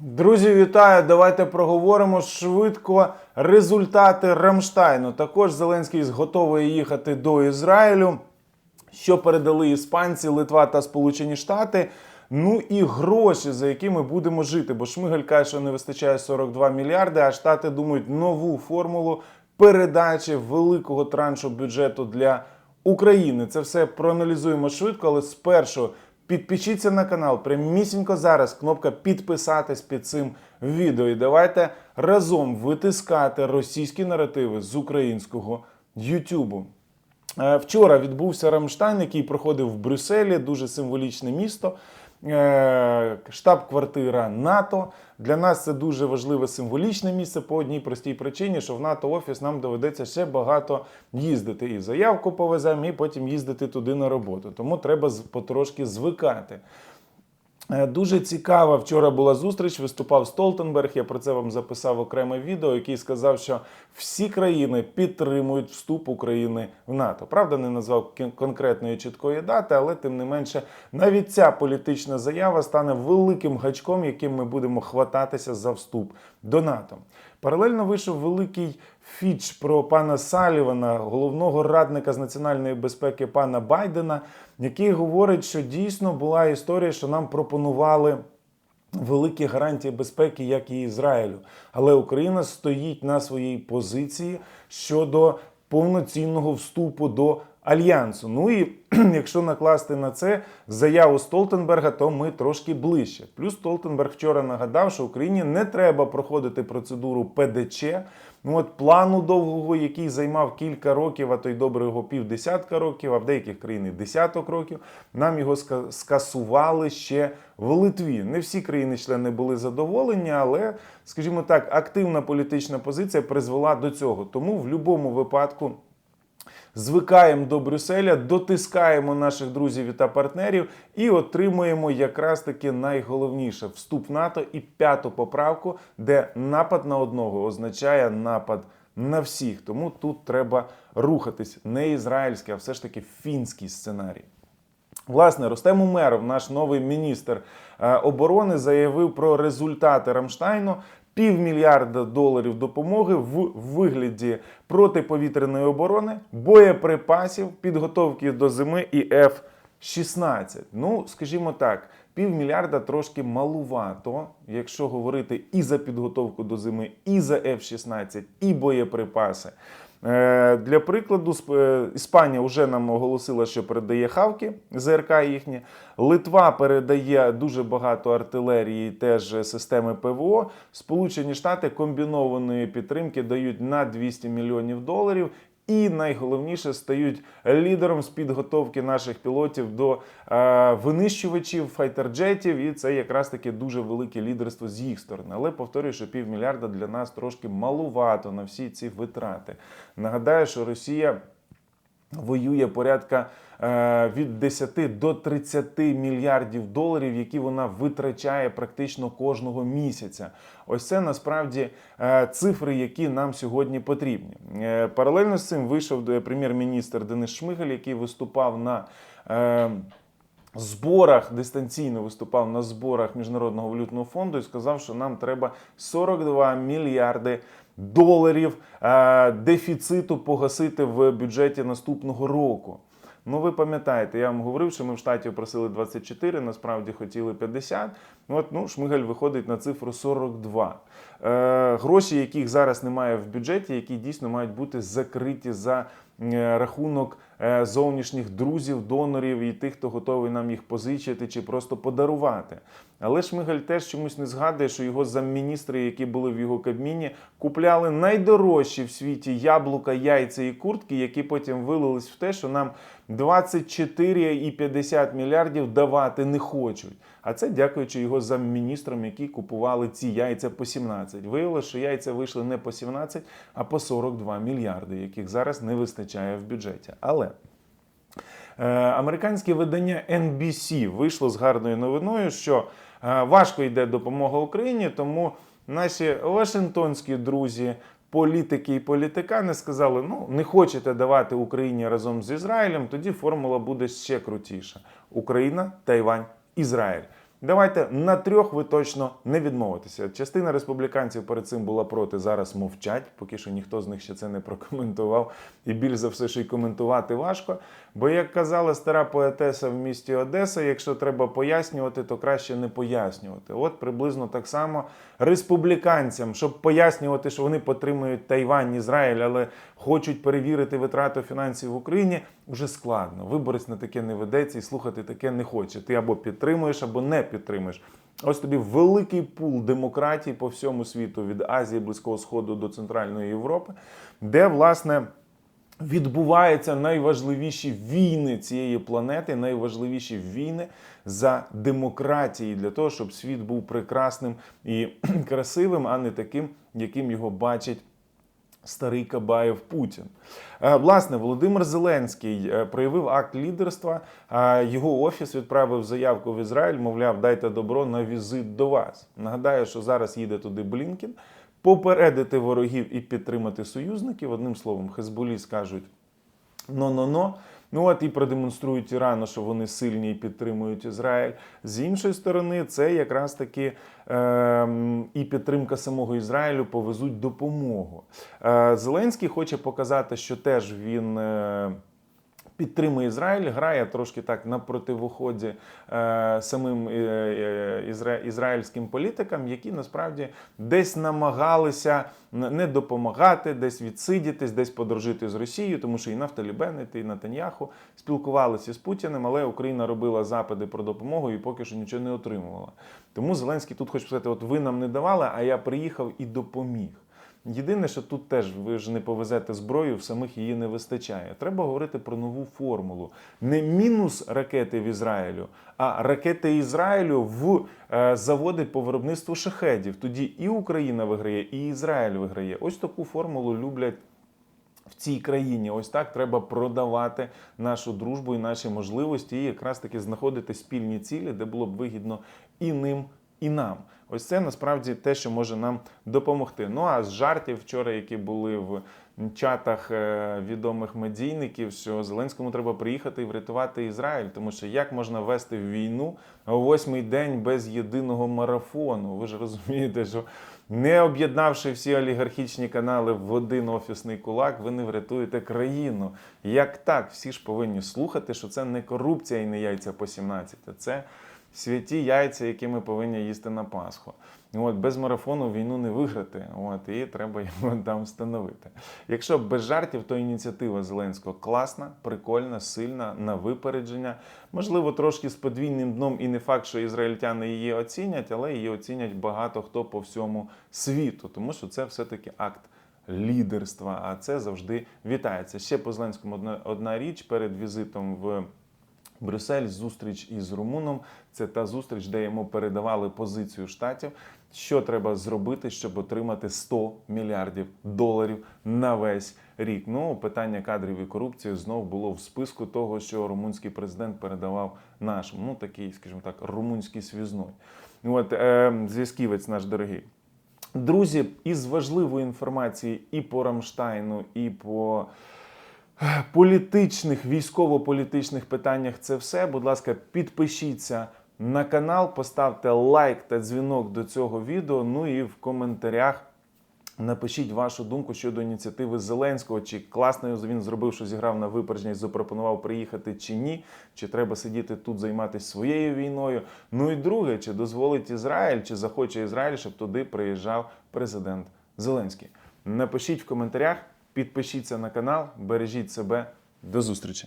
Друзі, вітаю! Давайте проговоримо швидко результати Рамштайну. Також Зеленський готовий їхати до Ізраїлю. Що передали іспанці, Литва та Сполучені Штати. Ну і гроші, за які ми будемо жити. Бо Шмигаль каже, що не вистачає 42 мільярди, а Штати думають нову формулу передачі великого траншу бюджету для України. Це все проаналізуємо швидко, але спершу підпишіться на канал. Прямісінько зараз кнопка підписатись під цим відео. І давайте разом витискати російські наративи з українського Ютубу. Е, Вчора відбувся Рамштайн, який проходив в Брюсселі, дуже символічне місто, штаб-квартира НАТО. Для нас це дуже важливе символічне місце по одній простій причині, що в НАТО офіс нам доведеться ще багато їздити. І заявку повеземо, і потім їздити туди на роботу. Тому треба потрошки звикати. Е, Дуже цікава вчора була зустріч. Виступав Столтенберг. Я про це вам записав окреме відео, який сказав, що всі країни підтримують вступ України в НАТО. Правда, не назвав конкретної чіткої дати, але тим не менше, навіть ця політична заява стане великим гачком, яким ми будемо хвататися за вступ до НАТО. Паралельно вийшов великий фіч про пана Салівана, головного радника з національної безпеки пана Байдена, який говорить, що дійсно була історія, що нам пропонували. Великі гарантії безпеки, як і Ізраїлю, але Україна стоїть на своїй позиції щодо повноцінного вступу до альянсу. Ну і якщо накласти на це заяву Столтенберга, то ми трошки ближче. Плюс Столтенберг вчора нагадав, що Україні не треба проходити процедуру ПДЧ. Ну от плану довгого, який займав кілька років, а то й доброго півдесятка років, а в деяких країн десяток років, нам його скасували ще в Литві. Не всі країни-члени були задоволені, але, скажімо так, активна політична позиція призвела до цього. Тому в будь-якому випадку звикаємо до Брюсселя, дотискаємо наших друзів та партнерів і отримуємо якраз таки найголовніше вступ в НАТО і п'яту поправку, де напад на одного означає напад на всіх. Тому тут треба рухатись не ізраїльський, а все ж таки фінський сценарій. Власне, Ростем Умеров, наш новий міністр е, оборони, заявив про результати Рамштайну. Півмільярда доларів допомоги в вигляді протиповітряної оборони, боєприпасів, підготовки до зими і F-16. Ну, скажімо так, півмільярда трошки малувато, якщо говорити і за підготовку до зими, і за F-16, і боєприпаси. Е, Для прикладу, е, Іспанія вже нам оголосила, що передає хавки ЗРК їхні. Литва передає дуже багато артилерії, теж системи ПВО. Сполучені Штати комбінованої підтримки дають на 200 мільйонів доларів. І найголовніше стають лідером з підготовки наших пілотів до е, винищувачів, файтерджетів, і це якраз таки дуже велике лідерство з їх сторони. Але повторюю, що півмільярда для нас трошки малувато на всі ці витрати. Нагадаю, що Росія воює порядка е, від 10 до 30 мільярдів доларів, які вона витрачає практично кожного місяця. Ось це насправді е, цифри, які нам сьогодні потрібні. Е, Паралельно з цим вийшов прем'єр-міністр Денис Шмигаль, який виступав на. зборах дистанційно виступав на зборах Міжнародного валютного фонду і сказав, що нам треба 42 мільярди доларів е, дефіциту погасити в бюджеті наступного року. Ну, ви пам'ятаєте, я вам говорив, що ми в штаті просили 24, насправді хотіли 50. Ну, от, ну, Шмигаль виходить на цифру 42. Е, гроші, яких зараз немає в бюджеті, які дійсно мають бути закриті за е, рахунок зовнішніх друзів, донорів і тих, хто готовий нам їх позичити чи просто подарувати. Але Шмигаль теж чомусь не згадує, що його замміністри, які були в його кабміні, купляли найдорожчі в світі яблука, яйця і куртки, які потім вилились в те, що нам 24,50 мільярдів давати не хочуть. А це дякуючи його замміністрам, які купували ці яйця по 17. Виявилося, що яйця вийшли не по 17, а по 42 мільярди, яких зараз не вистачає в бюджеті. Але Е, Американське видання NBC вийшло з гарною новиною, що е, важко йде допомога Україні, тому наші вашингтонські друзі, політики і політикани сказали: ну не хочете давати Україні разом з Ізраїлем, тоді формула буде ще крутіша: Україна, Тайвань, Ізраїль. Давайте на трьох ви точно не відмовитеся. Частина республіканців перед цим була проти, зараз мовчать, поки що ніхто з них ще це не прокоментував. І більш за все, що й коментувати важко. Бо, як казала стара поетеса в місті Одеса, якщо треба пояснювати, то краще не пояснювати. От приблизно так само республіканцям, щоб пояснювати, що вони підтримують Тайвань, Ізраїль, але хочуть перевірити витрату фінансів в Україні, вже складно. Виборець на таке не ведеться і слухати таке не хоче. Ти або підтримуєш, або не підтримуєш. Ось тобі великий пул демократій по всьому світу від Азії, Близького Сходу до Центральної Європи, де власне. Відбуваються найважливіші війни цієї планети, найважливіші війни за демократії для того, щоб світ був прекрасним і красивим, а не таким, яким його бачить старий Кабаєв Путін. Е, Власне, Володимир Зеленський е, проявив акт лідерства. Його офіс відправив заявку в Ізраїль, мовляв, дайте добро на візит до вас. Нагадаю, що зараз їде туди Блінкін. Попередити ворогів і підтримати союзників. Одним словом, Хезболі скажуть но-но-но. Ну от і продемонструють Ірану, що вони сильні і підтримують Ізраїль. З іншої сторони, це якраз таки е, і підтримка самого Ізраїлю повезуть допомогу. Е, Зеленський хоче показати, що теж він. Е, Підтримує Ізраїль, грає трошки так на противоході е, самим е, е, ізра, ізраїльським політикам, які насправді десь намагалися не допомагати, десь відсидітись, десь подружити з Росією, тому що і Нафталі Беннет, і Натаньяху спілкувалися з Путіним, але Україна робила запити про допомогу і поки що нічого не отримувала. Тому Зеленський тут хоче сказати: от ви нам не давали, а я приїхав і допоміг. Єдине, що тут теж ви ж не повезете зброю, в самих її не вистачає. Треба говорити про нову формулу. Не мінус ракети в Ізраїлю, а ракети Ізраїлю в е, заводи по виробництву шахедів. Тоді і Україна виграє, і Ізраїль виграє. Ось таку формулу люблять. В цій країні ось так треба продавати нашу дружбу і наші можливості, і якраз таки знаходити спільні цілі, де було б вигідно і ним, і нам. Ось це насправді те, що може нам допомогти. Ну а з жартів вчора, які були в чатах е, відомих медійників, що Зеленському треба приїхати і врятувати Ізраїль, тому що як можна вести війну восьмий день без єдиного марафону? Ви ж розумієте, що не об'єднавши всі олігархічні канали в один офісний кулак, ви не врятуєте країну. Як так? Всі ж повинні слухати, що це не корупція і не яйця по 17, а це святі яйця, які ми повинні їсти на Пасху. От, без марафону війну не виграти, от, і треба його там встановити. Якщо без жартів, то ініціатива Зеленського класна, прикольна, сильна, на випередження. Можливо, трошки з подвійним дном, і не факт, що ізраїльтяни її оцінять, але її оцінять багато хто по всьому світу, тому що це все-таки акт. Лідерства, а це завжди вітається. Ще по Зеленському одна, одна річ перед візитом в Брюссель, зустріч із Румуном. Це та зустріч, де йому передавали позицію штатів, що треба зробити, щоб отримати 100 мільярдів доларів на весь рік. Ну, питання кадрів і корупції знов було в списку того, що румунський президент передавав нашому. Ну, такий, скажімо так, румунський свізной. От е, зв'язківець наш дорогий. Друзі, із важливої інформації і по Рамштайну, і по політичних, військово-політичних питаннях це все. Будь ласка, підпишіться на канал, поставте лайк та дзвінок до цього відео. Ну і в коментарях. Напишіть вашу думку щодо ініціативи Зеленського, чи класно він зробив, що зіграв на випередження запропонував приїхати чи ні, чи треба сидіти тут, займатися своєю війною. Ну і друге, чи дозволить Ізраїль, чи захоче Ізраїль, щоб туди приїжджав президент Зеленський. Напишіть в коментарях, підпишіться на канал, бережіть себе. До зустрічі!